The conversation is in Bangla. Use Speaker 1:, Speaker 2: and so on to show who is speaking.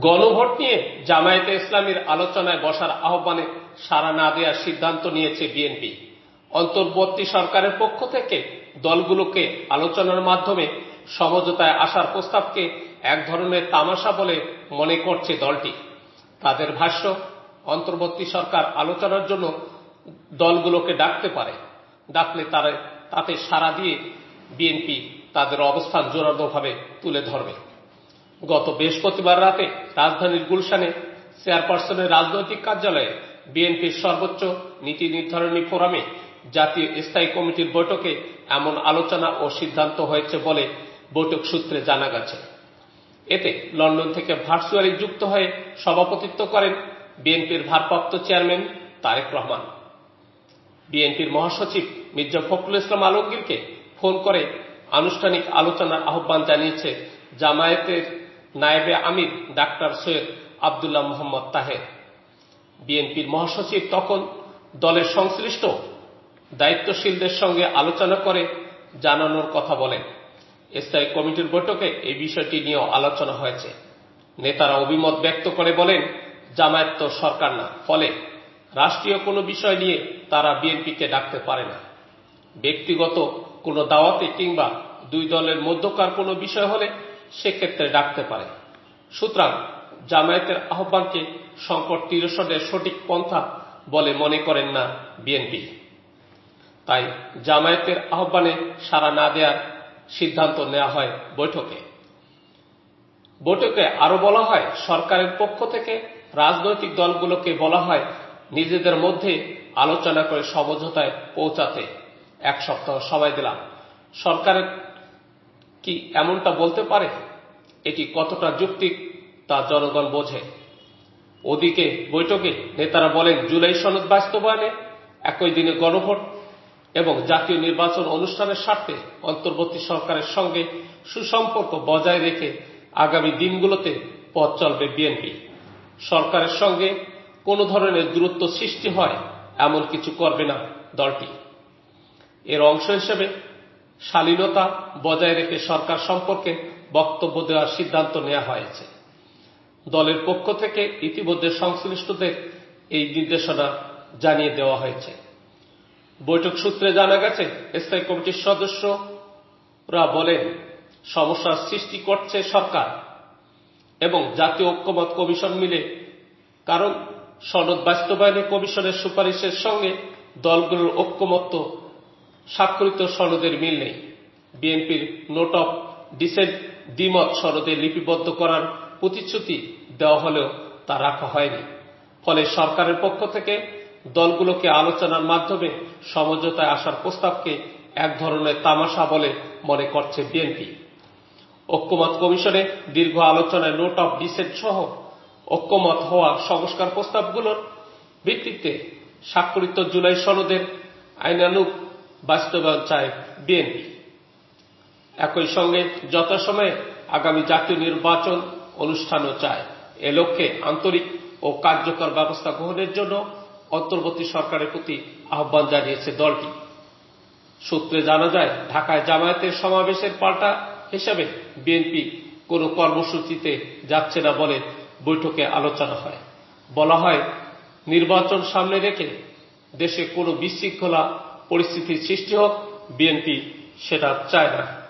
Speaker 1: গণভোট নিয়ে জামায়াতে ইসলামীর আলোচনায় বসার আহ্বানে সাড়া না দেওয়ার সিদ্ধান্ত নিয়েছে বিএনপি। অন্তর্বর্তী সরকারের পক্ষ থেকে দলগুলোকে আলোচনার মাধ্যমে সমঝোতায় আসার প্রস্তাবকে এক ধরনের তামাশা বলে মনে করছে দলটি। তাদের ভাষ্য, অন্তর্বর্তী সরকার আলোচনার জন্য দলগুলোকে ডাকতে পারে। ডাকলে তারা, তাতে সাড়া দিয়ে বিএনপি তাদের অবস্থান জোরালোভাবে তুলে ধরবে। গত বৃহস্পতিবার রাতে রাজধানীর গুলশানে চেয়ারপারসনের রাজনৈতিক কার্যালয়ে বিএনপির সর্বোচ্চ নীতি নির্ধারণী ফোরামে জাতীয় স্থায়ী কমিটির বৈঠকে এমন আলোচনা ও সিদ্ধান্ত হয়েছে বলে বৈঠক সূত্রে জানা গেছে। এতে লন্ডন থেকে ভার্চুয়ালি যুক্ত হয়ে সভাপতিত্ব করেন বিএনপির ভারপ্রাপ্ত চেয়ারম্যান তারেক রহমান। বিএনপির মহাসচিব মির্জা ফখরুল ইসলাম আলমগীরকে ফোন করে আনুষ্ঠানিক আলোচনার আহ্বান জানিয়েছে জামায়াতের নায়েবে আমির ডাক্তার সৈয়দ আবদুল্লাহ মোহাম্মদ তাহের। বিএনপির মহাসচিব তখন দলের সংশ্লিষ্ট, দায়িত্বশীলদের সঙ্গে আলোচনা করে জানানোর কথা বলেন। স্থায়ী কমিটির বৈঠকে এই বিষয়টি নিয়েও আলোচনা হয়েছে। নেতারা অভিমত ব্যক্ত করে বলেন, জামায়াত তো সরকার না, ফলে রাষ্ট্রীয় কোনো বিষয় নিয়ে তারা বিএনপিকে ডাকতে পারে না। ব্যক্তিগত কোনো দাওয়াতে কিংবা দুই দলের মধ্যকার কোনো বিষয় হলে সেক্ষেত্রে ডাকতে পারে। সুতরাং জামায়াতের আহ্বানকে সংকট তিরস্বরের সঠিক পন্থা বলে মনে করেন না বিএনপি। তাই জামায়াতের আহ্বানে সাড়া না দেওয়ার সিদ্ধান্ত নেওয়া হয় বৈঠকে। বৈঠকে আরও বলা হয়, সরকারের পক্ষ থেকে রাজনৈতিক দলগুলোকে বলা হয়, নিজেদের মধ্যে আলোচনা করে সমঝোতায় পৌঁছাতে। এক সপ্তাহ সময় দিলাম। সরকারের কি এমনটা বলতে পারে? এটি কতটা যুক্তিক তা জনগণ বোঝে। ওদিকে বৈঠকে নেতারা বলেন, জুলাই সনদ বাস্তবায়নে একই দিনে গণভোট এবং জাতীয় নির্বাচন অনুষ্ঠানের স্বার্থে অন্তর্বর্তী সরকারের সঙ্গে সুসম্পর্ক বজায় রেখে আগামী দিনগুলোতে পথ চলবে বিএনপি। সরকারের সঙ্গে কোনো ধরনের দূরত্ব সৃষ্টি হয় এমন কিছু করবে না দলটি। এর অংশ হিসেবে শালীনতা বজায় রেখে সরকার সম্পর্কে বক্তব্য দেওয়ার সিদ্ধান্ত নেওয়া হয়েছে। দলের পক্ষ থেকে ইতিমধ্যে সংশ্লিষ্টদের এই নির্দেশনা জানিয়ে দেওয়া হয়েছে। বৈঠক সূত্রে জানা গেছে, স্থায়ী কমিটির সদস্যরা বলেন, সমস্যার সৃষ্টি করছে সরকার এবং জাতীয় ঐক্যমত কমিশন মিলে, কারণ সনদ বাস্তবায়নে কমিশনের সুপারিশের সঙ্গে দলগুলোর ঐক্যমত্য স্বাক্ষরিত সনদের মিল নেই। বিএনপির নোট অফ ডিসেন্ট দ্বিমত সনদে লিপিবদ্ধ করার প্রতিশ্রুতি দেওয়া হলেও তা রাখা হয়নি। ফলে সরকারের পক্ষ থেকে দলগুলোকে আলোচনার মাধ্যমে সমঝোতায় আসার প্রস্তাবকে এক ধরনের তামাশা বলে মনে করছে বিএনপি। ঐক্যমত কমিশনে দীর্ঘ আলোচনায় নোট অফ ডিসেন্ট সহ ঐক্যমত হওয়া সংস্কার প্রস্তাবগুলোর ভিত্তিতে স্বাক্ষরিত জুলাই সনদের আইনানুক বাস্তবায়ন চায় বিএনপি। একই সঙ্গে যথাসময়ে আগামী জাতীয় নির্বাচন অনুষ্ঠানও চায়। এ লক্ষ্যে আন্তরিক ও কার্যকর ব্যবস্থা গ্রহণের জন্য অন্তর্বর্তী সরকারের প্রতি আহ্বান জানিয়েছে দলটি। সূত্রে জানা যায়, ঢাকায় জামায়াতের সমাবেশের পাল্টা হিসেবে বিএনপি কোনো কর্মসূচিতে যাচ্ছে না বলে বৈঠকে আলোচনা হয়। বলা হয়, নির্বাচন সামনে রেখে দেশে কোনো বিশৃঙ্খলা পরিস্থিতির সৃষ্টি হোক বিএনপি সেটা চায় না।